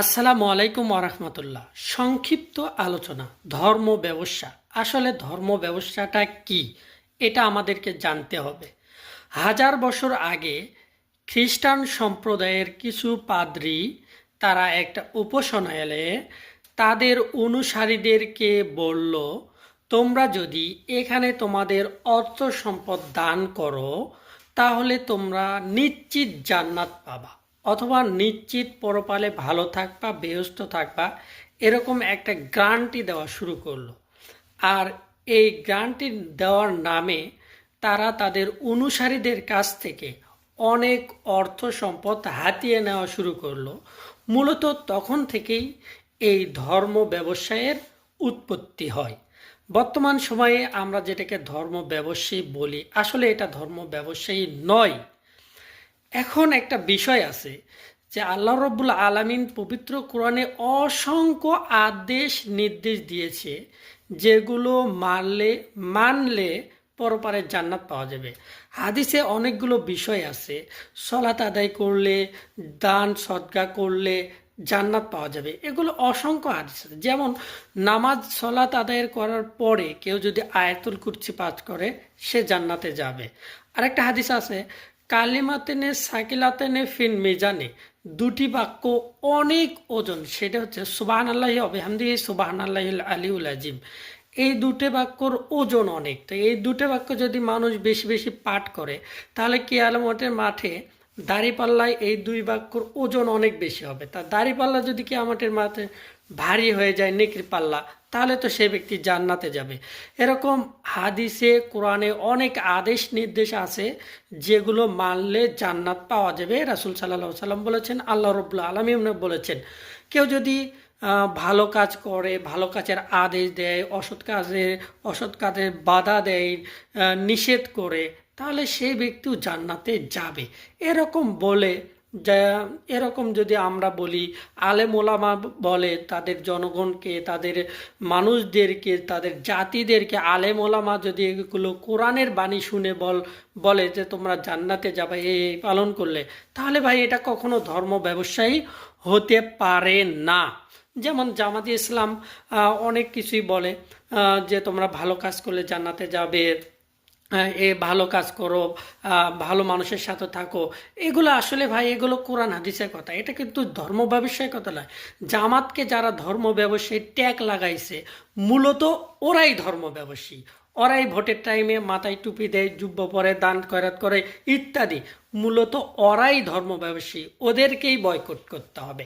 আসসালামু আলাইকুম ওরহমতুল্লাহ সংক্ষিপ্ত আলোচনা, ধর্ম ব্যবসা আসলে ধর্ম ব্যবসাটা কি? এটা আমাদেরকে জানতে হবে। হাজার বছর আগে খ্রিস্টান সম্প্রদায়ের কিছু পাদ্রী, তারা একটা উপাসনালয়ে তাদের অনুসারীদেরকে বলল, তোমরা যদি এখানে তোমাদের অর্থ সম্পদ দান করো, তাহলে তোমরা নিশ্চিত জান্নাত পাবা। অথবা নিশ্চিত পরপালে ভালো থাকবা বেহস্ত থাকবা এরকম একটা গ্রান্টি দেওয়া শুরু করল। আর এই গ্রান্টি দেওয়ার নামে তারা তাদের অনুসারীদের কাছ থেকে অনেক অর্থ সম্পদ হাতিয়ে নেওয়া শুরু করল। মূলত তখন থেকেই এই ধর্ম ব্যবসায়ের উৎপত্তি হয়। বর্তমান সময়ে আমরা যেটাকে ধর্ম ব্যবসায়ী বলি, আসলে এটা ধর্ম ব্যবসায়ী নয়। এখন একটা বিষয় আছে যে আল্লাহ রব্বুল আলামিন পবিত্র কোরআনে অসংখ্য আদেশ, নির্দেশ দিয়েছে যেগুলো মানলে মানলে পরপারে জান্নাত পাওয়া যাবে। হাদিসে অনেকগুলো বিষয় আছে। সলাত আদায় করলে, দান সদগা করলে জান্নাত পাওয়া যাবে। এগুলো অসংখ্য হাদিস আছে। যেমন নামাজ সলাত আদায়ের করার পরে কেউ যদি আয়াতুল কুরসি পাঠ করে, সে জান্নাতে যাবে। আরেকটা হাদিস আছে কালিমাতেনে, সাকিলাতেনে ফিন মেজানে দুটি বাক্য অনেক ওজন। সেটা হচ্ছে সুবাহান আল্লাহ অবেহামদি সুবাহান আল্লাহ আলিউল আজিম। এই দুটো বাক্যর ওজন অনেক। তো এই দুটো বাক্য যদি মানুষ বেশি বেশি পাঠ করে, তাহলে কি আলমতের মাঠে দাড়িপাল্লায় এই দুই বাক্যর ওজন অনেক বেশি হবে। তা দাড়িপাল্লা যদি কি আমাদের মাঠে ভারী হয়ে যায় নেকড়ি পাল্লা তাহলে তো সে ব্যক্তি জান্নাতে যাবে। এরকম হাদিসে, কোরআনে অনেক আদেশ নির্দেশ আছে যেগুলো মানলে জান্নাত পাওয়া যাবে। রাসুল সাল্লাহ সাল্লাম বলেছেন, আল্লাহ রবুল্লা আলমী বলেছেন, কেউ যদি ভালো কাজ করে, ভালো কাজের আদেশ দেয়, অসৎ কাজে অসৎ কাজের বাধা দেয় নিষেধ করে, তাহলে সেই ব্যক্তিও জান্নাতে যাবে। এরকম বলে যা এরকম যদি আমরা বলি, আলেম ওলামা বলে তাদের জনগণকে, তাদের মানুষদেরকে, তাদের জাতিদেরকে, আলেম ওলামা যদি এগুলো কোরআনের বাণী শুনে বল, বলে যে তোমরা জান্নাতে যাবে এই পালন করলে, তাহলে ভাই এটা কখনো ধর্ম ব্যবসায়ী হতে পারে না। যেমন জামাতি ইসলাম অনেক কিছুই বলে যে তোমরা ভালো কাজ করলে জান্নাতে যাবে। এ ভালো কাজ করো ভালো মানুষের সাথে থাকো। এগুলো আসলে ভাই, এগুলো কোরআন হাদিসের কথা। এটা কিন্তু ধর্ম ব্যবসায়ীর কথা নয়। জামাতকে যারা ধর্ম ব্যবসায়ী ট্যাগ লাগাইছে, মূলত ওরাই ধর্ম ব্যবসায়ী। ওরাই ভোটের টাইমে মাথায় টুপি দেয়, জুব্ব পরে, দান করাত করে, ইত্যাদি। মূলত ওরাই ধর্ম ব্যবসায়ী। ওদেরকেই বয়কট করতে হবে।